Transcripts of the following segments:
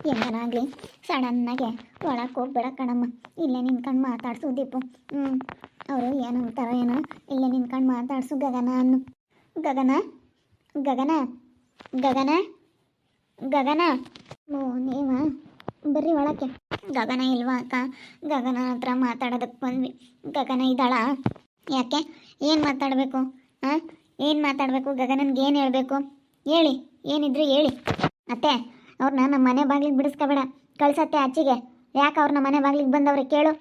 ಹೆಂಗನಾಗಲಿ ಸಡನ್ನಾಗೆ ಒಳಕ್ಕೆ ಹೋಗ್ಬೇಡ ಕಣಮ್ಮ. ಇಲ್ಲೇ ನಿಂತ್ಕೊಂಡು ಮಾತಾಡ್ಸು ದೀಪು. ಹ್ಞೂ ಅವರು ಏನು ಅಂತಾರೋ ಏನೋ? ಇಲ್ಲೇ ನಿಂತ್ಕೊಂಡು ಮಾತಾಡ್ಸು ಗಗನ ಅನ್ನು. ಗಗನ? ಗಗನ? ಗಗನ? ಗಗನ? ಓ ನೀವ? ಬರ್ರಿ ಒಳಕ್ಕೆ. ಗಗನ ಇಲ್ವಾ ಅಕ್ಕ? ಗಗನ ಹತ್ರ ಮಾತಾಡೋದಕ್ಕೆ ಬಂದ್ವಿ. ಗಗನ ಇದ್ದಾಳ? ಯಾಕೆ? ಏನು ಮಾತಾಡಬೇಕು? ಹಾಂ ಏನು ಮಾತಾಡಬೇಕು? ಗಗನನ್ಗೆ ಏನು ಹೇಳಬೇಕು? ಹೇಳಿ. ಏನಿದ್ರು ಹೇಳಿ. ಅತ್ತೆ ಅವ್ರನ್ನ ನಮ್ಮ ಮನೆ ಬಾಗಿಲಿಗೆ ಬಿಡಿಸ್ಕೋಬೇಡ. ಕಳ್ಸತ್ತೆ ಅಚ್ಚಿಗೆ ಯಾಕೆ ಅವ್ರನ್ನ ಮನೆ ಬಾಗಿಲಿಗೆ ಬಂದವ್ರೆ ಕೇಳು.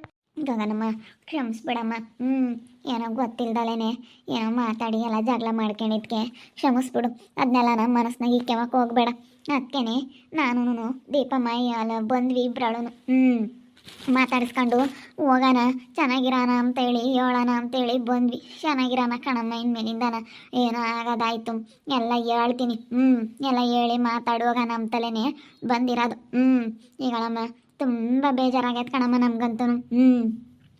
ಗಗನಮ್ಮ, ಕ್ಷಮಿಸ್ಬಿಡಮ್ಮ. ಹ್ಞೂ ಏನೋ ಗೊತ್ತಿಲ್ದಲೇನೆ ಏನೋ ಮಾತಾಡಿ ಎಲ್ಲ ಜಗಳ ಮಾಡ್ಕೊಂಡಿದ್ಕೆ. ಕ್ಷಮಿಸ್ಬಿಡು. ಅದನ್ನೆಲ್ಲ ನಮ್ಮ ಮನಸ್ಸಿನಾಗ ಇಕ್ಕೆವಕ್ಕೆ ಹೋಗ್ಬೇಡ. ಅದಕ್ಕೇನೆ ನಾನು ದೀಪಮ್ಮ ಎಲ್ಲ ಬಂದ್ವಿ ಇಬ್ಬರಳು ಹ್ಞೂ ಮಾತಾಡಿಸ್ಕೊಂಡು, ಹೋಗೋಣ ಚೆನ್ನಾಗಿರೋಣ ಅಂತೇಳಿ ಹೇಳೋಣ ಅಂತೇಳಿ ಬಂದ್ವಿ. ಚೆನ್ನಾಗಿರೋಣ ಕಣಮ್ಮ, ಇನ್ಮೇಲಿಂದನ ಏನೋ ಆಗೋದಾಯ್ತು. ಎಲ್ಲ ಹೇಳ್ತೀನಿ. ಹ್ಞೂ ಎಲ್ಲ ಹೇಳಿ ಮಾತಾಡುವಾಗ ನಮ್ಮ ತಲೆನೇ ಬಂದಿರೋದು. ಹ್ಞೂ ಈಗಳಮ್ಮ ತುಂಬ ಬೇಜಾರಾಗೈತೆ ಕಣಮ್ಮ ನಮ್ಗಂತೂ ಹ್ಞೂ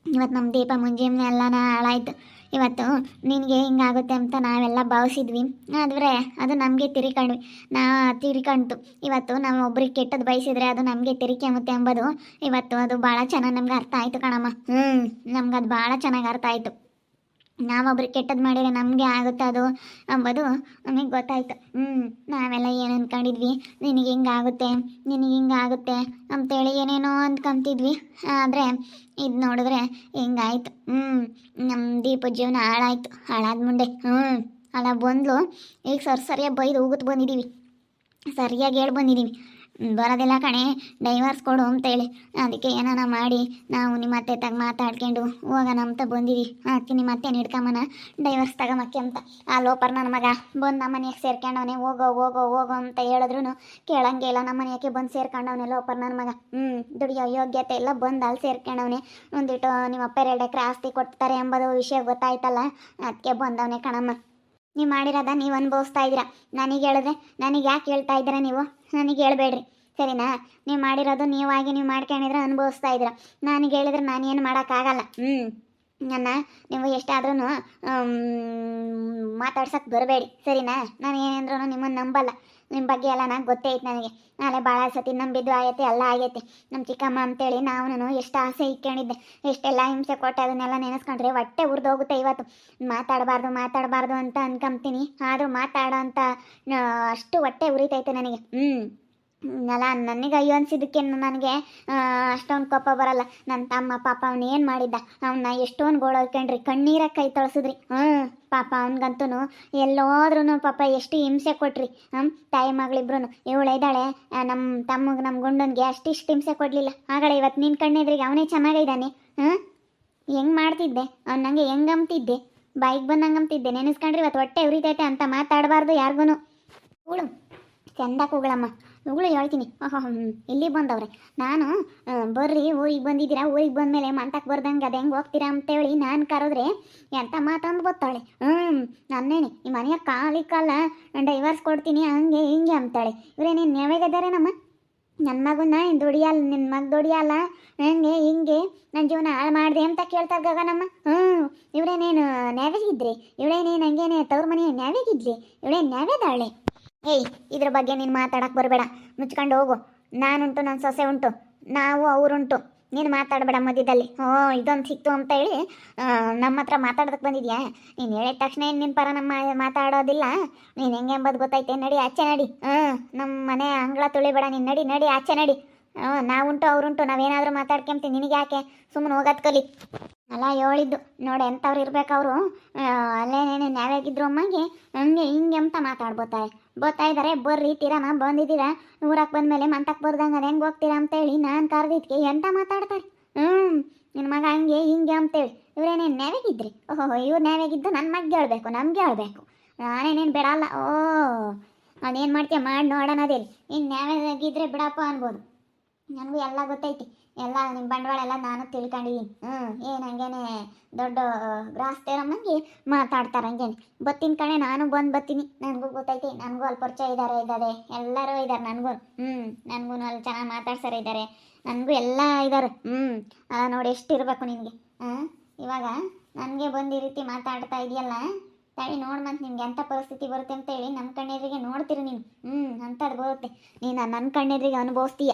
ಇವತ್ತು ನಮ್ಮ ದೀಪ ಮುಂಜಿಮ್ನೆ ಎಲ್ಲನ ಹಾಳಾಯ್ತು. ಇವತ್ತು ನಿನಗೆ ಹಿಂಗಾಗುತ್ತೆ ಅಂತ ನಾವೆಲ್ಲ ಭಾವಿಸಿದ್ವಿ. ಆದರೆ ಅದು ನಮಗೆ ತಿರಿಕಂಡ್ವಿ ನಾ ತಿರಿಕಂತು. ಇವತ್ತು ನಾವು ಒಬ್ರಿಗೆ ಕೆಟ್ಟದ್ದು ಬಯಸಿದ್ರೆ ಅದು ನಮಗೆ ತಿರಿಕೆಂಬುತ್ತೆ ಎಂಬುದು ಇವತ್ತು ಅದು ಭಾಳ ಚೆನ್ನಾಗಿ ನಮ್ಗೆ ಅರ್ಥ ಆಯಿತು ಕಣಮ್ಮ. ಹ್ಞೂ ನಮ್ಗೆ ಅದು ಭಾಳ ಚೆನ್ನಾಗಿ ಅರ್ಥ ಆಯಿತು. ನಾವೊಬ್ರಿಗೆ ಕೆಟ್ಟದ್ದು ಮಾಡಿದ್ರೆ ನಮಗೆ ಆಗುತ್ತೆ ಅದು? ಅಂಬೋದು ನಮಗೆ ಗೊತ್ತಾಯ್ತು. ಹ್ಞೂ ನಾವೆಲ್ಲ ಏನು ಅಂದ್ಕೊಂಡಿದ್ವಿ ನಿನಗೆ ಹಿಂಗಾಗುತ್ತೆ ನಿನಗೆ ಹಿಂಗಾಗುತ್ತೆ ಅಂತೇಳಿ ಏನೇನೋ ಅಂದ್ಕೊಂತಿದ್ವಿ ಆದರೆ ಇದು ನೋಡಿದ್ರೆ ಹಿಂಗಾಯ್ತು. ಹ್ಞೂ ನಮ್ಮ ದೀಪ ಜೀವನ ಹಾಳಾಯ್ತು. ಹಾಳಾದ ಮುಂದೆ ಹ್ಞೂ ಅಲ್ಲ ಬಂದ್ಲು. ಈಗ ಸರ್, ಸರಿಯಾಗಿ ಬೈದು ಹೋಗುತ್ತೆ ಬಂದಿದ್ದೀವಿ ಸರಿಯಾಗಿ ಹೇಳಿ ಬಂದಿದ್ದೀವಿ ಬರೋದಿಲ್ಲ ಕಣೆ ಡೈವರ್ಸ್ ಕೊಡು ಅಂತೇಳಿ. ಅದಕ್ಕೆ ಏನಾನ ಮಾಡಿ, ನಾವು ನಿಮ್ಮ ಅತ್ತೆ ತಗ ಮಾತಾಡ್ಕೊಂಡು ಹೋಗೋಣ ಅಂತ ಬಂದಿವಿ ಅದಕ್ಕೆ ನಿಮ್ಮ ಅತ್ತೆ ಹಿಡ್ಕೊಂಬನ? ಡೈವರ್ಸ್ ತಗೊಂಬಕ್ಕೆ ಅಂತ. ಆ ಲೋಪರ್ ನನ್ನ ಮಗ ಬಂದು ನಮ್ಮ ಮನೆಗೆ ಸೇರ್ಕೊಂಡವನೆ. ಹೋಗೋ ಹೋಗೋ ಹೋಗೋ ಅಂತ ಹೇಳಿದ್ರು ಕೇಳಂಗೆ ಇಲ್ಲ. ನಮ್ಮ ಮನೆಗೆ ಬಂದು ಸೇರ್ಕೊಂಡವನೆ ಲೋಪರ್ ನನ್ನ ಮಗ. ಹ್ಞೂ ದುಡಿಯೋ ಯೋಗ್ಯತೆ ಇಲ್ಲ. ಬಂದು ಅಲ್ಲಿ ಸೇರ್ಕೊಂಡವನೆ. ಒಂದಿಟ್ಟು ನಿಮ್ಮ ಅಪ್ಪ ಎರಡು ಎಕರೆ ಆಸ್ತಿ ಕೊಡ್ತಾರೆ ಎಂಬುದು ವಿಷಯ ಗೊತ್ತಾಯ್ತಲ್ಲ? ಅದಕ್ಕೆ ಬಂದವನೇ ಕಣಮ್ಮ. ನೀವು ಮಾಡಿರೋದ ನೀವು ಅನುಭವಿಸ್ತಾ ಇದ್ದೀರಾ? ನನಗೆ ಹೇಳಿದ್ರೆ, ನನಗೆ ಯಾಕೆ ಹೇಳ್ತಾ ಇದ್ದೀರಾ ನೀವು? ನನಗೆ ಹೇಳ್ಬೇಡ್ರಿ. ಸರಿನಾ? ನೀವು ಮಾಡಿರೋದು ನೀವಾಗಿ ನೀವು ಮಾಡ್ಕೊಂಡಿದ್ರೆ ಅನುಭವಿಸ್ತಾ ಇದ್ದೀರ. ನನಗೆ ಹೇಳಿದ್ರೆ ನಾನು ಏನು ಮಾಡೋಕ್ಕಾಗಲ್ಲ. ಹ್ಞೂ ನನ್ನ, ನೀವು ಎಷ್ಟಾದ್ರೂ ಮಾತಾಡ್ಸಕ್ಕೆ ಬರಬೇಡಿ. ಸರಿನಾ? ನಾನು ಏನಂದ್ರೂ ನಿಮ್ಮನ್ನು ನಂಬಲ್ಲ. ನಿಮ್ಮ ಬಗ್ಗೆ ಎಲ್ಲ ನಂಗೆ ಗೊತ್ತೇ ನನಗೆ. ನಾಳೆ ಭಾಳ ಸತಿ ನಂಬಿದ್ದು ಆಗೈತೆ ಎಲ್ಲ ಆಗೈತೆ. ನಮ್ಮ ಚಿಕ್ಕಮ್ಮ ಅಂತೇಳಿ ನಾವು ಎಷ್ಟು ಆಸೆ ಇಟ್ಕೊಂಡಿದ್ದೆ. ಎಷ್ಟೆಲ್ಲ ಹಿಂಸೆ ಕೊಟ್ಟೆ ಅದನ್ನೆಲ್ಲ ನೆನೆಸ್ಕೊಂಡ್ರೆ ಹೊಟ್ಟೆ ಉರಿದೋಗುತ್ತೆ ಇವತ್ತು. ಮಾತಾಡಬಾರ್ದು ಮಾತಾಡಬಾರ್ದು ಅಂತ ಅನ್ಕೊಂತೀನಿ ಆದರೂ ಮಾತಾಡೋ ಅಂತ ಅಷ್ಟು ಹೊಟ್ಟೆ ಉರಿತೈತೆ ನನಗೆ. ಹ್ಞೂ ಅಲ್ಲ ನನಗೆ ಅಯ್ಯೋ ಅನ್ಸಿದ್ದಕ್ಕೆ ನನಗೆ ಅಷ್ಟೊಂದು ಕೋಪ ಬರಲ್ಲ. ನನ್ನ ತಮ್ಮ ಪಾಪ ಅವ್ನು ಏನು ಮಾಡಿದ್ದ? ಅವನ್ನ ಎಷ್ಟೊಂದು ಗೋಳೋದ್ಕೊಂಡ್ರಿ ಕಣ್ಣೀರ ಕೈ ತೊಳಸಿದ್ರಿ. ಹ್ಞೂ ಪಾಪ ಅವನಿಗಂತೂ ಎಲ್ಲೋದ್ರೂ ಪಾಪ ಎಷ್ಟು ಹಿಂಸೆ ಕೊಟ್ರಿ. ಹ್ಞೂ ತಾಯಿ ಮಗಳಿಬ್ರು ಇವಳು ಇದ್ದಾಳೆ ನಮ್ಮ ತಮ್ಮಗೆ ನಮ್ಮ ಗುಂಡನಿಗೆ ಅಷ್ಟಿಷ್ಟು ಹಿಂಸೆ ಕೊಡಲಿಲ್ಲ. ಆಗಳೆ ಇವತ್ತು ನಿನ್ನ ಕಣ್ಣೆದ್ರಿಗೆ ಅವನೇ ಚೆನ್ನಾಗಿದ್ದಾನೆ ಹ್ಞೂ ಹೆಂಗೆ ಮಾಡ್ತಿದ್ದೆ? ಅವ್ನು ನನಗೆ ಹೆಂಗೆ ಅಂಬ್ತಿದ್ದೆ? ಬಾಯಿಗೆ ಬಂದಂಗೆ ಅಂಬ್ತಿದ್ದೆ. ನೆನೆಸ್ಕೊಂಡ್ರೆ ಇವತ್ತು ಹೊಟ್ಟೆ ಉರಿತೈತೆ ಅಂತ ಮಾತಾಡಬಾರ್ದು ಯಾರಿಗೂ ಕೂಳು. ಚಂದ ಕೂಗಳಮ್ಮ. ಉಗುಳು ಹೇಳ್ತೀನಿ. ಓಹೋ ಇಲ್ಲಿ ಬಂದವ್ರೆ? ನಾನು ಬರ್ರಿ, ಊರಿಗೆ ಬಂದಿದ್ದೀರಾ? ಊರಿಗೆ ಬಂದಮೇಲೆ ಮಂತಕ್ಕೆ ಬರ್ದಂಗೆ ಅದು ಹೆಂಗೆ ಹೋಗ್ತೀರಾ ಅಂತೇಳಿ ನಾನು ಕರೆದ್ರೆ ಎಂಥ ಮಾತಂದು ಗೊತ್ತಾಳೆ. ಹ್ಞೂ ನನ್ನೇನೆ, ಈ ಮನೆಯ ಕಾಲಿ ಕಾಲ ಡೈವರ್ಸ್ ಕೊಡ್ತೀನಿ, ಹಂಗೆ, ಹಿಂಗೆ ಅಂತಾಳೆ. ಇವರೇನೇನು ನ್ಯಾಯಾಗಿದ್ದಾರೆ ನಮ್ಮ ನನ್ನ ಮಗುನ ದುಡಿಯಲ್ಲ ನಿನ್ನ ಮಗ ದುಡಿಯಲ್ಲ, ಹಂಗೆ, ಹಿಂಗೆ ನನ್ನ ಜೀವನ ಹಾಳು ಮಾಡಿದೆ ಅಂತ ಕೇಳ್ತಾರೆ ಗಗನಮ್ಮ. ಹ್ಞೂ ಇವರೇನೇನು ನ್ಯಾವೇಗಿದ್ರಿ ಇವಳೇನೇನು ಹಂಗೇನೆ ತವ್ರ ಮನೆ ನ್ಯಾವೇಗಿದ್ಲಿ ಇವಳೇನು ನ್ಯಾವೇದಾಳೆ ಏಯ್, ಇದ್ರ ಬಗ್ಗೆ ನೀನು ಮಾತಾಡಕ್ಕೆ ಬರಬೇಡ. ಮುಚ್ಕೊಂಡು ಹೋಗು. ನಾನುಂಟು ನನ್ನ ಸೊಸೆ ಉಂಟು. ನಾವು, ಅವರುಂಟು. ನೀನು ಮಾತಾಡಬೇಡ ಮಧ್ಯದಲ್ಲಿ. ಓ ಇದೊಂದು ಸಿಕ್ತು ಅಂತ ಹೇಳಿ ನಮ್ಮ ಹತ್ರ ಮಾತಾಡೋದಕ್ಕೆ ಬಂದಿದ್ಯಾ? ನೀನು ಹೇಳಿದ ತಕ್ಷಣ ಏನು ನಿನ್ನ ಪರ ನಮ್ಮ ಮಾತಾಡೋದಿಲ್ಲ? ನೀನು ಹೆಂಗೆ ಎಂಬುದು ಗೊತ್ತೈತೆ ನಡಿ, ಆಚೆ ನಡಿ. ಹಾಂ ನಮ್ಮ ಮನೆ ಅಂಗಳ ತುಳಿಬೇಡ ನೀನು. ನಡಿ ನಡಿ, ಆಚೆ ನಡಿ. ಹಾಂ, ನಾವುಂಟು, ಅವರುಂಟು. ನಾವೇನಾದರೂ ಮಾತಾಡ್ಕೊಂತೀವಿ ನಿನಗೆ ಯಾಕೆ? ಸುಮ್ಮನೆ ಹೋಗೋದು ಕಲಿ. ಅಲ್ಲ, ಹೇಳಿದ್ದು. ನೋಡಿ, ಎಂಥವ್ರು ಇರ್ಬೇಕು ಅವರು? ಅಲ್ಲೇನೇನು ನ್ಯಾಯಾಗಿದ್ರು ಅಮ್ಮಗೆ? ಹಂಗೆ, ಹಿಂಗೆ ಅಂತ ಮಾತಾಡ್ಬೋತಾರೆ. ಬೋತಾ ಇದ್ದಾರೆ ಬರ್ರಿ ತೀರಮ್ಮ ಬಂದಿದ್ದೀರಾ? ಊರಕ್ಕೆ ಬಂದಮೇಲೆ ಮಂತಕ್ಕೆ ಬರ್ದಂಗೆ ಹೆಂಗೆ ಹೋಗ್ತೀರಾ ಅಂತೇಳಿ ನಾನು ಕರೆದಿದ್ಕೆ ಎಂತ ಮಾತಾಡ್ತಾರೆ? ಹ್ಞೂ ನಿನ್ನ ಮಗ ಹಂಗೆ ಹಿಂಗೆ ಅಂತೇಳಿ. ಇವರೇನೇನು ನೆವೆಗಿದ್ರಿ ಓಹೋ, ಇವ್ರು ನೆವೆಗಿದ್ದು ನನ್ನ ಮಗ್ಗೆ ಹೇಳ್ಬೇಕು, ನಮ್ಗೆ ಹೇಳ್ಬೇಕು. ನಾನೇನೇನು ಬಿಡಲ್ಲ? ಓ ಅದೇನು ಮಾಡ್ತೀಯ? ಮಾಡಿ ನೋಡೋಣ ಅದೇ ಇನ್ನು ನ್ಯಾಯಾಗಿದ್ದರೆ ಬಿಡಪ್ಪ ಅನ್ಬೋದು. ನನಗೂ ಎಲ್ಲ ಗೊತ್ತೈತಿ. ಎಲ್ಲ ನಿಮ್ಮ ಬಂಡವಾಳ ಎಲ್ಲ ನಾನು ತಿಳ್ಕೊಂಡಿದ್ದೀನಿ ಹ್ಞೂ ಏನು ಹಂಗೇನೆ ದೊಡ್ಡ ಗ್ರಾಹಸ್ಥರಮ್ಮಂಗೆ ಮಾತಾಡ್ತಾರೆ ಹಂಗೇನೆ. ಬತ್ತಿನ ಕಣೆ, ನಾನು ಬಂದು ಬತ್ತೀನಿ. ನನಗೂ ಗೊತ್ತೈತಿ, ನನಗೂ ಅಲ್ಲಿ ಪರಿಚಯ ಇದ್ದಾರೆ ಇದ್ದಾರೆ ಎಲ್ಲರೂ ಇದ್ದಾರೆ ನನಗೂ. ಹ್ಞೂ ನನಗೂ ಅಲ್ಲಿ ಚೆನ್ನಾಗಿ ಮಾತಾಡ್ಸೋರು ಇದ್ದಾರೆ ನನಗೂ ಎಲ್ಲ ಇದ್ದಾರೆ ಹ್ಞೂ ನೋಡಿ ಎಷ್ಟು ಇರಬೇಕು ನಿನಗೆ. ಹಾಂ ಇವಾಗ ನನಗೆ ಬಂದು ಈ ರೀತಿ ಮಾತಾಡ್ತಾ ಇದೆಯಲ್ಲ ತಾಯಿ ನೋಡು ಮತ್ತೆ ನಿಮ್ಗೆ ಎಂಥ ಪರಿಸ್ಥಿತಿ ಬರುತ್ತೆ ಅಂತ ಹೇಳಿ ನಮ್ಮ ಕಣ್ಣೆದ್ರಿಗೆ ನೋಡ್ತೀರಿ ನೀನು. ಹ್ಞೂ ಅಂಥದ್ದು ಬರುತ್ತೆ. ನೀನು ನನ್ನ ಕಣ್ಣೆದ್ರಿಗೆ ಅನುಭವಿಸ್ತೀಯ.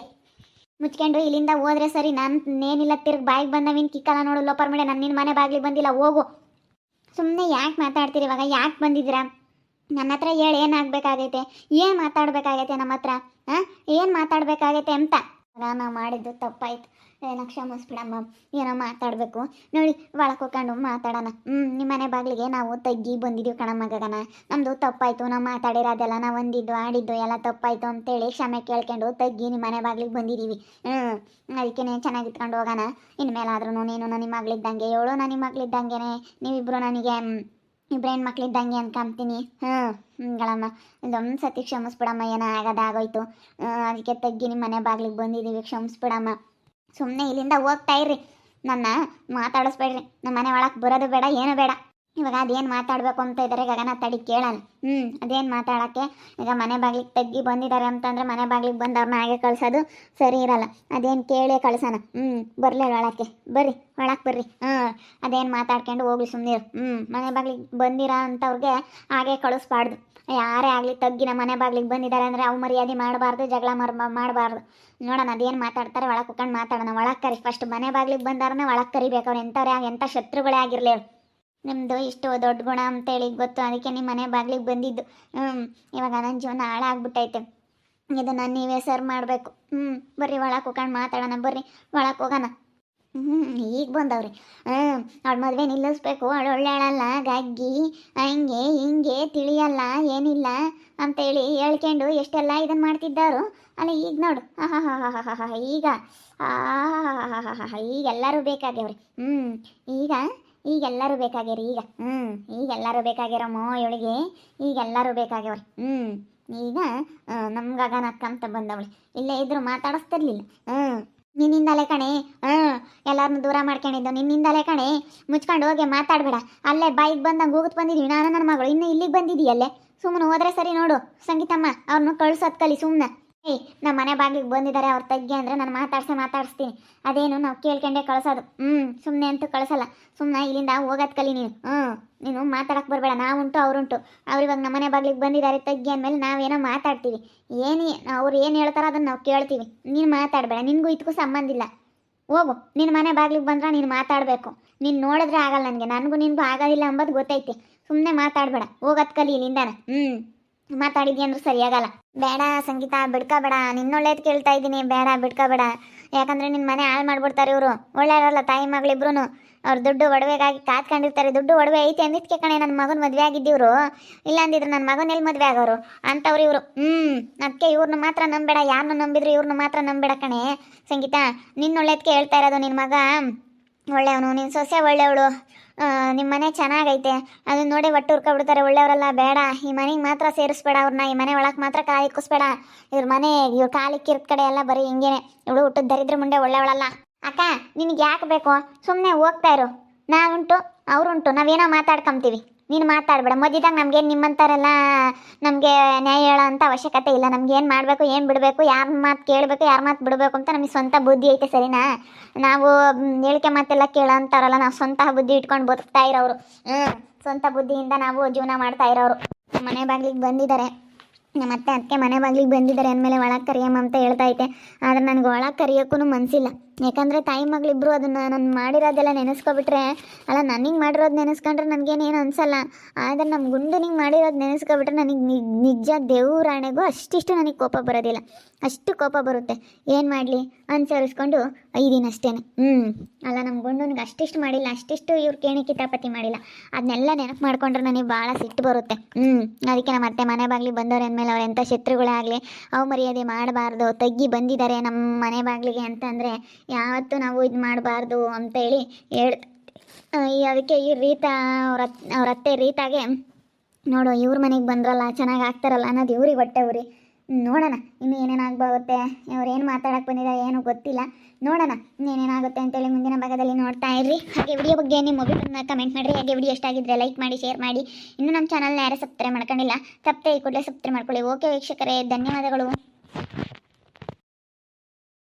ಮುಚ್ಕೊಂಡು ಇಲ್ಲಿಂದ ಹೋದ್ರೆ ಸರಿ. ನನ್ನ ಏನಿಲ್ಲ ತಿರ್ಗಿ ಬಾಯಿಗೆ ಬಂದವಿನ್ ಕಿಕ್ಕಲ್ಲ ನೋಡು, ಲೋಪರ್ ಮೇಲೆ ನನ್ನ ನಿನ್ನ ಮನೆ ಬಾಗಿಲಿಗೆ ಬಂದಿಲ್ಲ, ಹೋಗು. ಸುಮ್ಮನೆ ಯಾಕೆ ಮಾತಾಡ್ತೀರಿ ಇವಾಗ? ಯಾಕೆ ಬಂದಿದ್ದೀರಾ? ನನ್ನ ಹತ್ರ ಹೇಳಿ, ಏನಾಗಬೇಕಾಗೈತೆ? ಏನು ಮಾತಾಡಬೇಕಾಗೈತೆ ನಮ್ಮ ಹತ್ರ ಹಾಂ ಏನು ಮಾತಾಡಬೇಕಾಗೈತೆ ಅಂತ? ನಾನು ಮಾಡಿದ್ದು ತಪ್ಪಾಯ್ತು. ಏನೋ ಕ್ಷಮಿಸ್ಬಿಡಮ್ಮ ಏನೋ ಮಾತಾಡಬೇಕು. ನೋಡಿ, ಒಳಗೆ ಹೋಗ್ಕೊಂಡು ಮಾತಾಡೋಣ. ಹ್ಞೂ ನಿಮ್ಮ ಮನೆ ಬಾಗಿಲಿಗೆ ನಾವು ತಗ್ಗಿ ಬಂದಿದ್ದೀವಿ ಕಣಮ್ಮ ಗಗನ. ನಮ್ಮದು ತಪ್ಪಾಯಿತು, ನಾವು ಮಾತಾಡಿರೋದೆಲ್ಲ, ನಾವು ಒಂದಿದ್ದು ಆಡಿದ್ದು ಎಲ್ಲ ತಪ್ಪಾಯಿತು ಅಂತೇಳಿ ಕ್ಷಮೆ ಕೇಳ್ಕೊಂಡು ತಗ್ಗಿ ನಿಮ್ಮ ಮನೆ ಬಾಗಿಲಿಗೆ ಬಂದಿದ್ದೀವಿ ಹ್ಞೂ ಅದಕ್ಕೆ ಚೆನ್ನಾಗಿ ಇಟ್ಕೊಂಡು ಹೋಗೋಣ. ಇನ್ಮೇಲಾದ್ರೂ ನೀನು ನನ್ನ ಮಗಳಿದ್ದಂಗೆ ಏಳು ನನ್ನ ಮಗಳಿದ್ದಂಗೆ ನೀವಿಬ್ಬರು ನನಗೆ ಇಬ್ಬರು ಹೆಣ್ಮಕ್ಳಿದ್ದಂಗೆ ಅನ್ಕೊಂತೀನಿ ಹ್ಞೂ ಹ್ಞೂಗಳಮ್ಮ ಇದೊಂದು ಸತಿ ಕ್ಷಮಿಸ್ಬಿಡಮ್ಮ, ಏನೋ ಆಗೋದಾಗೋಯ್ತು. ಅದಕ್ಕೆ ತಗ್ಗಿ ನಿಮ್ಮ ಮನೆ ಬಾಗಿಲಿಗೆ ಬಂದಿದ್ದೀವಿ ಕ್ಷಮಿಸ್ಬಿಡಮ್ಮ. ಸುಮ್ಮನೆ ಇಲ್ಲಿಂದ ಹೋಗ್ತಾ ಇರ್ರಿ. ನನ್ನ ಮಾತಾಡಿಸ್ಬೇಡ್ರಿ. ನಮ್ಮ ಮನೆ ಒಳಗೆ ಬರೋದು ಬೇಡ, ಏನು ಬೇಡ. ಇವಾಗ ಅದೇನು ಮಾತಾಡಬೇಕು ಅಂತ ಇದ್ದಾರೆ ಗಗನ ತಡಿ ಕೇಳಲ್ಲ. ಹ್ಞೂ ಅದೇನು ಮಾತಾಡೋಕ್ಕೆ? ಈಗ ಮನೆ ಬಾಗಿಲಿಗೆ ತಗ್ಗಿ ಬಂದಿದ್ದಾರೆ ಅಂತಂದ್ರೆ ಮನೆ ಬಾಗಿಲಿಗೆ ಬಂದವ್ರನ್ನ ಹಾಗೆ ಕಳ್ಸೋದು ಸರಿ ಇರಲ್ಲ. ಅದೇನು ಕೇಳೇ ಕಳ್ಸೋಣ ಹ್ಞೂ ಬರಲಿ ಒಳಕ್ಕೆ. ಬರ್ರಿ ಒಳಕ್ಕೆ ಬರ್ರಿ. ಹಾಂ, ಅದೇನು ಮಾತಾಡ್ಕೊಂಡು ಹೋಗ್ಲಿ ಸುಮ್ಮನೆ ಹ್ಞೂ ಮನೆ ಬಾಗಿಲಿಗೆ ಬಂದಿರ ಅಂತವ್ರಿಗೆ ಹಾಗೆ ಕಳಿಸ್ಬಾರ್ದು. ಯಾರೇ ಆಗಲಿ ತಗ್ಗಿನ ಮನೆ ಬಾಗ್ಲಿಗೆ ಬಂದಿದ್ದಾರೆ ಅಂದರೆ ಅವು ಮರ್ಯಾದೆ ಮಾಡಬಾರ್ದು, ಜಗಳ ಮರ್ ಮಾಡಬಾರ್ದು. ನೋಡೋಣ, ಅದೇನು ಮಾತಾಡ್ತಾರೆ, ಒಳಗೆ ಕುತ್ಕೊಂಡು ಮಾತಾಡೋಣ. ಒಳಗೆ ಕರಿ ಫಸ್ಟ್ ಮನೆ ಬಾಗ್ಲಿಗೆ ಬಂದವ್ರನ್ನ ಒಳಗೆ ಕರಿಬೇಕು ಅವ್ರು ಎಂಥವ್ರೆ ಎಂಥ ಶತ್ರುಗಳೇ ಆಗಿರಲಿ ಅವ್ರು. ನಿಮ್ಮದು ಇಷ್ಟು ದೊಡ್ಡ ಗುಣ ಅಂತೇಳಿ ಗೊತ್ತು. ಅದಕ್ಕೆ ನಿಮ್ಮ ಮನೆ ಬಾಗ್ಲಿಗೆ ಬಂದಿದ್ದು. ಹ್ಞೂ ಇವಾಗ ನನ್ನ ಜೀವನ ಹಾಳಾಗ್ಬಿಟ್ಟೈತೆ. ಇದನ್ನು ನೀವೇ ಸರ್ ಮಾಡಬೇಕು. ಹ್ಞೂ ಬರ್ರಿ, ಒಳಗೆ ಹೋಗ್ಕೊಂಡು ಮಾತಾಡೋಣ. ಬರ್ರಿ, ಒಳಗೆ ಹೋಗೋಣ. ಹ್ಞೂ ಈಗ ಬಂದವ್ರಿ. ಹ್ಞೂ ಅವಳು ಮದುವೆ ನಿಲ್ಲಿಸ್ಬೇಕು ಅವಳು ಒಳ್ಳೆಯಳಲ್ಲ ಗಗ್ಗಿ ಹಂಗೆ ಹಿಂಗೆ ತಿಳಿಯಲ್ಲ ಏನಿಲ್ಲ ಅಂತೇಳಿ ಹೇಳ್ಕೊಂಡು ಎಷ್ಟೆಲ್ಲ ಇದನ್ನು ಮಾಡ್ತಿದ್ದಾರು ಅಲ್ಲ ಈಗ ನೋಡು. ಆಹಾಹಾಹಾಹಾಹಾ, ಈಗ. ಆಹಾಹಾಹಾಹಾ, ಈಗ ಎಲ್ಲರೂ ಬೇಕಾಗ್ಯವ್ರಿ. ಹ್ಞೂ ಈಗ ಈಗ ಎಲ್ಲರೂ ಬೇಕಾಗ್ಯಾರ ಈಗ. ಹ್ಞೂ ಈಗ ಎಲ್ಲರೂ ಬೇಕಾಗ್ಯಾರಮ್ಮ ಇವಳಿಗೆ ಈಗ ಎಲ್ಲರೂ ಬೇಕಾಗ್ಯವ್ರಿ. ಹ್ಞೂ ಈಗ ನಮ್ಮ ಗಗನ ಅಕ್ಕಂತ ಬಂದವಳು. ಇಲ್ಲೇ ಇದ್ರು ಮಾತಾಡಿಸ್ತಿರ್ಲಿಲ್ಲ. ಹ್ಞೂ ನಿನ್ನಿಂದಲೇ ಕಣೆ. ಹ್ಞೂ ಎಲ್ಲರನ್ನೂ ದೂರ ಮಾಡ್ಕೊಂಡಿದ್ದು ನಿನ್ನಿಂದಲೇ ಕಣೆ. ಮುಚ್ಕೊಂಡು ಹೋಗಿ ಮಾತಾಡಬೇಡ. ಅಲ್ಲೇ ಬೈಕ್ ಬಂದಂಗೆ ಹೋಗುತ್ತೆ ಬಂದಿದ್ದೀವಿ ನಾನು, ನನ್ನ ಮಗಳು. ಇನ್ನು ಇಲ್ಲಿಗೆ ಬಂದಿದ್ದೀಯಲ್ಲೇ ಸುಮ್ಮನೆ ಹೋದ್ರೆ ಸರಿ ನೋಡು. ಸಂಗೀತಮ್ಮ ಅವ್ರನ್ನ ಕಳ್ಸೋದ್ ಕಲಿ ಸುಮ್ಮನೆ ನಮ್ಮ ಮನೆ ಬಾಗಿಲಿಗೆ ಬಂದಿದ್ದಾರೆ ಅವ್ರ ತಗ್ಗಿ ಅಂದರೆ ನಾನು ಮಾತಾಡ್ಸೆ ಮಾತಾಡಿಸ್ತೀನಿ. ಅದೇನು ನಾವು ಕೇಳ್ಕೊಂಡೆ ಕಳ್ಸೋದು. ಹ್ಞೂ ಸುಮ್ಮನೆ ಅಂತೂ ಕಳಿಸಲ್ಲ. ಸುಮ್ಮನೆ ಇಲ್ಲಿಂದ ಹೋಗೋದು ಕಲಿ ನೀನು. ಹ್ಞೂ ನೀನು ಮಾತಾಡಕ್ಕೆ ಬರಬೇಡ. ನಾವುಂಟು, ಅವರುಂಟು. ಅವ್ರು ಇವಾಗ ನಮ್ಮ ಮನೆ ಬಾಗಿಲಿಗೆ ಬಂದಿದ್ದಾರೆ ತಗ್ಗಿ ಅಂದಮೇಲೆ ನಾವೇನೋ ಮಾತಾಡ್ತೀವಿ. ಏನೇ ಅವ್ರು ಏನು ಹೇಳ್ತಾರೋ ಅದನ್ನು ನಾವು ಕೇಳ್ತೀವಿ. ನೀನು ಮಾತಾಡಬೇಡ. ನಿನಗೂ ಇದಕ್ಕೂ ಸಂಬಂಧ ಇಲ್ಲ. ಹೋಗು. ನಿನ್ನ ಮನೆ ಬಾಗಿಲಿಗೆ ಬಂದ್ರೆ ನೀನು ಮಾತಾಡಬೇಕು. ನೀನು ನೋಡಿದ್ರೆ ಆಗಲ್ಲ ನನಗೆ. ನನಗೂ ನಿನಗೂ ಆಗೋದಿಲ್ಲ ಅಂಬೋದು ಗೊತ್ತೈತಿ. ಸುಮ್ಮನೆ ಮಾತಾಡಬೇಡ. ಹೋಗೋದ್ ಕಲಿ ಇಲ್ಲಿಂದಾನ. ಹ್ಞೂ ಮಾತಾಡಿದ್ಯ ಅಂದ್ರೆ ಸರಿಯಾಗಲ್ಲ. ಬೇಡ ಸಂಗೀತ ಬಿಡ್ಕೋಬೇಡ ನಿನ್ನೊಳ್ಳೇದು ಕೇಳ್ತಾ ಇದ್ದೀನಿ. ಬೇಡ ಬಿಡ್ಕೋಬೇಡ ಯಾಕಂದ್ರೆ ನಿನ್ನ ಮನೆ ಹಾಳು ಮಾಡ್ಬಿಡ್ತಾರೆ ಇವರು. ಒಳ್ಳೆಯವರಲ್ಲ ತಾಯಿ ಮಗಳಿಬ್ರು ಅವ್ರು ದುಡ್ಡು ಒಡವೆಗಾಗಿ ಕಾತ್ಕೊಂಡಿರ್ತಾರೆ ದುಡ್ಡು ಒಡವೆ ಐತೆ ಅಂದಿದ್ಕೆ ಕಣೆ ನನ್ನ ಮಗನ ಮದುವೆ ಆಗಿದ್ದಿವ್ರು ಇಲ್ಲ ಅಂದಿದ್ರು ನನ್ನ ಮಗನ ಎಲ್ಲಿ ಮದುವೆ ಆಗೋರು? ಅಂಥವ್ರು ಇವರು. ಹ್ಞೂ ಅದಕ್ಕೆ ಇವ್ರನ್ನ ಮಾತ್ರ ನಂಬೇಡ. ಯಾರನ್ನ ನಂಬಿದ್ರು ಇವ್ರನ್ನ ಮಾತ್ರ ನಂಬೇಡ ಕಣೆ ಸಂಗೀತ. ನಿನ್ನೊಳ್ಳೇದಕ್ಕೆ ಹೇಳ್ತಾ ಇರೋದು ನಿನ್ನ ಮಗ. ಒಳ್ಳೆಯವನು ನಿನ್ನ ಸೊಸೆ ಒಳ್ಳೆಯವಳು ನಿಮ್ಮ ಮನೆ ಚೆನ್ನಾಗೈತೆ ಅದನ್ನ ನೋಡಿ ಒಟ್ಟು ಹುರ್ಕೊಬಿಡ್ತಾರೆ, ಒಳ್ಳೆಯವರೆಲ್ಲ ಬೇಡ, ಈ ಮನೆಗೆ ಮಾತ್ರ ಸೇರಿಸ್ಬೇಡ ಅವ್ರನ್ನ ಈ ಮನೆ ಒಳಗೆ ಮಾತ್ರ ಕಾಲಿಕ್ಕಿಸ್ಬೇಡ ಇವ್ರ ಮನೆ, ಇವ್ರ ಕಿರ್ ಕಡೆ ಎಲ್ಲ ಬರೀ ಹಿಂಗೇನೆ ಇವಳು ಹುಟ್ಟದ ದರಿದ್ರ ಮುಂದೆ ಒಳ್ಳೆಯವಳಲ್ಲ. ಅಕ್ಕ, ನಿನಗೆ ಯಾಕೆ ಬೇಕು? ಸುಮ್ಮನೆ ಹೋಗ್ತಾ ಇರು. ನಾವುಂಟು, ಅವರುಂಟು, ನಾವೇನೋ ಮಾತಾಡ್ಕೊಂತೀವಿ. ನೀನು ಮಾತಾಡಬೇಡ. ನಮ್ಗೆ ನಮ್ಗೇನು ನಿಮ್ಮಂತಾರಲ್ಲ ನಮಗೆ ನ್ಯಾಯ ಹೇಳೋ ಅಂತ ಅವಶ್ಯಕತೆ ಇಲ್ಲ. ನಮ್ಗೆ ಏನು ಮಾಡಬೇಕು, ಏನು ಬಿಡಬೇಕು, ಯಾರ ಮಾತು ಕೇಳಬೇಕು, ಯಾರ ಮಾತು ಬಿಡಬೇಕು ಅಂತ ನಮಗೆ ಸ್ವಂತ ಬುದ್ಧಿ ಐತೆ ಸರಿನಾ? ನಾವು ಹೇಳಿಕೆ ಮಾತೆಲ್ಲ ಕೇಳೋ ಅಂತಾರಲ್ಲ, ನಾವು ಸ್ವಂತ ಬುದ್ಧಿ ಇಟ್ಕೊಂಡು ಬದುಕ್ತಾ ಇರೋರು ಹ್ಞೂ ಸ್ವಂತ ಬುದ್ಧಿಯಿಂದ ನಾವು ಜೀವನ ಮಾಡ್ತಾ ಇರೋರು ಮನೆ ಬಾಗಿಲಿಗೆ ಬಂದಿದ್ದಾರೆ ನಮ್ಮ ಅತ್ತೆ ಅದಕ್ಕೆ ಮನೆ ಬಾಗಿಲಿಗೆ ಬಂದಿದ್ದಾರೆ ಅಂದಮೇಲೆ ಒಳಗೆ ಕರಿಯಮ್ಮ ಅಂತ ಹೇಳ್ತಾ ಐತೆ. ಆದರೆ ನನಗೆ ಒಳಗೆ ಕರಿಯೋಕ್ಕೂ ಮನಸ್ಸಿಲ್ಲ ಯಾಕಂದರೆ ತಾಯಿ ಮಗಳಿಬ್ರು ಅದನ್ನು ನಾನು ಮಾಡಿರೋದೆಲ್ಲ ನೆನೆಸ್ಕೊಬಿಟ್ರೆ, ಅಲ್ಲ ನನಗೆ ಮಾಡಿರೋದು ನೆನೆಸ್ಕೊಂಡ್ರೆ ನನಗೇನೇನು ಅನಿಸಲ್ಲ. ಆದರೆ ನಮ್ಮ ಗುಂಡನಿಗೆ ಮಾಡಿರೋದು ನೆನೆಸ್ಕೊಬಿಟ್ರೆ ನನಗೆ ನಿಜ ದೇವರಾಣೆಗೂ ಅಷ್ಟಿಷ್ಟು ನನಗೆ ಕೋಪ ಬರೋದಿಲ್ಲ. ಅಷ್ಟು ಕೋಪ ಬರುತ್ತೆ. ಏನು ಮಾಡಲಿ? ಅನುಸರಿಸ್ಕೊಂಡು ಐದಿನ ಅಷ್ಟೇ ಹ್ಞೂ ಅಲ್ಲ ನಮ್ಮ ಗುಂಡನಿಗೆ ಅಷ್ಟಿಷ್ಟು ಮಾಡಿಲ್ಲ, ಅಷ್ಟಿಷ್ಟು ಇವ್ರು ಕೇಣಿ ಕಿತಾಪತಿ ಮಾಡಿಲ್ಲ. ಅದನ್ನೆಲ್ಲ ನೆನಪು ಮಾಡ್ಕೊಂಡ್ರೆ ನನಗೆ ಭಾಳ ಸಿಟ್ಟು ಬರುತ್ತೆ. ಹ್ಞೂ ಅದಕ್ಕೆ ನಮ್ಮ ಅತ್ತೆ ಮನೆ ಬಾಗಿಲಿ ಬಂದವ್ರು ಅಂದಮೇಲೆ ಅವ್ರು ಎಂಥ ಶತ್ರುಗಳೇ ಆಗಲಿ, ಅವು ಮರ್ಯಾದೆ ಮಾಡಬಾರ್ದು, ತಗ್ಗಿ ಬಂದಿದ್ದಾರೆ ನಮ್ಮ ಮನೆ ಬಾಗಿಲಿಗೆ ಅಂತಂದರೆ ಯಾವತ್ತೂ ನಾವು ಇದು ಮಾಡಬಾರ್ದು ಅಂತೇಳಿ ಹೇಳಿ ಅದಕ್ಕೆ ಈ ರೀತಾ ಅವ್ರ ಅವ್ರ ಅತ್ತೆ ರೀತಾಗೆ, ನೋಡು ಇವ್ರ ಮನೆಗೆ ಬಂದ್ರಲ್ಲ, ಚೆನ್ನಾಗಿ ಆಗ್ತಾರಲ್ಲ ಅನ್ನೋದು ಇವ್ರಿಗೆ ಹೊಟ್ಟೆ ಉರಿ. ನೋಡೋಣ, ಇನ್ನು ಏನೇನಾಗ್ಬೋಗುತ್ತೆ ಅವ್ರು ಏನು ಮಾತಾಡಕ್ಕೆ ಬಂದಿದ್ದಾರೆ ಏನೂ ಗೊತ್ತಿಲ್ಲ. ನೋಡೋಣ ಇನ್ನೇನೇನಾಗುತ್ತೆ ಅಂತೇಳಿ ಮುಂದಿನ ಭಾಗದಲ್ಲಿ ನೋಡ್ತಾ ಇರ್ರಿ. ಹಾಗೆ ವಿಡಿಯೋ ಬಗ್ಗೆ ನಿಮ್ಮ ಒಬ್ಬರನ್ನ ಕಮೆಂಟ್ ಮಾಡಿರಿ. ಹಾಗೆ ವಿಡಿಯೋ ಇಷ್ಟ ಆಗಿದ್ರೆ ಲೈಕ್ ಮಾಡಿ ಶೇರ್ ಮಾಡಿ. ಇನ್ನು ನಮ್ಮ ಚಾನಲ್ನ ಯಾರೇ ಸಬ್ಸ್ಕ್ರೈಬ್ ಮಾಡ್ಕೊಂಡಿಲ್ಲ, ತಪ್ಪದೆ ಈ ಕೂಡಲೇ ಸಬ್ಸ್ಕ್ರೈಬ್ ಮಾಡ್ಕೊಳ್ಳಿ. ಓಕೆ ವೀಕ್ಷಕರೇ, ಧನ್ಯವಾದಗಳು.